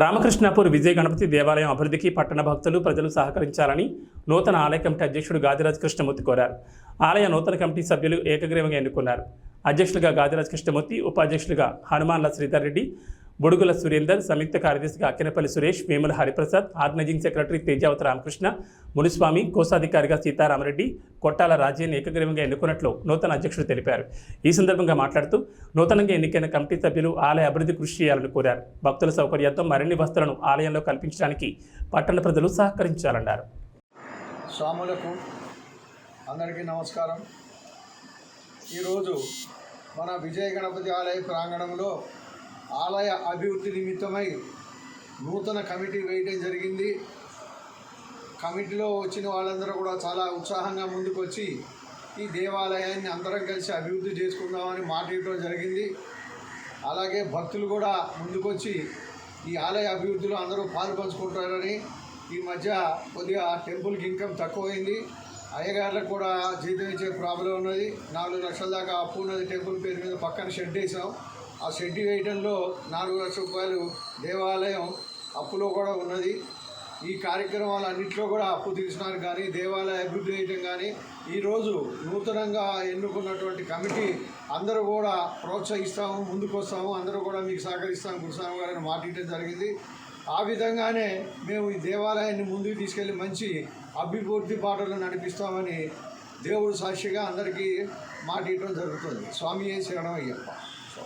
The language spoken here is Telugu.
రామకృష్ణాపూర్ విజయ గణపతి దేవాలయం అభివృద్ధికి పట్టణ భక్తులు ప్రజలు సహకరించాలని నూతన ఆలయ కమిటీ అధ్యక్షుడు గాదిరాజ్ కృష్ణమూర్తి కోరారు. ఆలయ నూతన కమిటీ సభ్యులు ఏకగ్రీవంగా ఎన్నుకున్నారు. అధ్యక్షులుగా గాదిరాజ్ కృష్ణమూర్తి ఉపాధ్యక్షులుగా హనుమాన్ల శ్రీధర్ రెడ్డి బుడుగుల సురేందర్ సంయుక్త కార్యదర్శిగా అక్కినపల్లి సురేష్ వేముల హరిప్రసాద్ ఆర్గనైజింగ్ సెక్రటరీ తేజావత రామకృష్ణ మునిస్వామి కోశాధికారిగా సీతారామరెడ్డి కొట్టాల రాజ్యాన్ని ఏకగ్రీవంగా ఎన్నుకున్నట్లు నూతన అధ్యక్షుడు తెలిపారు. ఈ సందర్భంగా మాట్లాడుతూ నూతనంగా ఎన్నికైన కమిటీ సభ్యులు ఆలయ అభివృద్ధి కృషి చేయాలని కోరారు. భక్తుల సౌకర్యార్థం మరిన్ని వస్తువులను ఆలయంలో కల్పించడానికి పట్టణ ప్రజలు సహకరించాలన్నారు. స్వాములకు అందరికీ నమస్కారం. ఈరోజు మన విజయ గణపతి ఆలయ ప్రాంగణంలో ఆలయ అభివృద్ధి నిమిత్తమై నూతన కమిటీ వేయడం జరిగింది. కమిటీలో వచ్చిన వాళ్ళందరూ కూడా చాలా ఉత్సాహంగా ముందుకొచ్చి ఈ దేవాలయాన్ని అందరం కలిసి అభివృద్ధి చేసుకుందామని మాట ఇవ్వడం జరిగింది. అలాగే భక్తులు కూడా ముందుకొచ్చి ఈ ఆలయ అభివృద్ధిలో అందరూ పాలు పంచుకుంటారని ఈ మధ్య కొద్దిగా టెంపుల్కి ఇన్కమ్ తక్కువైంది. అయ్యగారులకు కూడా జీతం ఇచ్చే ప్రాబ్లం ఉన్నది. నాలుగు లక్షల దాకా అప్పు ఉన్నది టెంపుల్ పేరు మీద పక్కన షెడ్ వేసాం. ఆ షెడ్ వేయడంలో నాలుగు లక్షల రూపాయలు దేవాలయం అప్పులో కూడా ఉన్నది. ఈ కార్యక్రమాలు అన్నింటిలో కూడా అప్పు తీసినారు కానీ దేవాలయ అభివృద్ధి చేయడం కానీ ఈరోజు నూతనంగా ఎన్నుకున్నటువంటి కమిటీ అందరూ కూడా ప్రోత్సహిస్తాము ముందుకొస్తాము అందరూ కూడా మీకు సహకరిస్తాము. గురుస్వామి గారిని మాట్లాడటం జరిగింది. ఆ విధంగానే మేము ఈ దేవాలయాన్ని ముందుకు తీసుకెళ్ళి మంచి అభివృద్ధి బాటలు నడిపిస్తామని దేవుడు సాక్షిగా అందరికీ మాట జరుగుతుంది. స్వామి శరణం అయ్యప్ప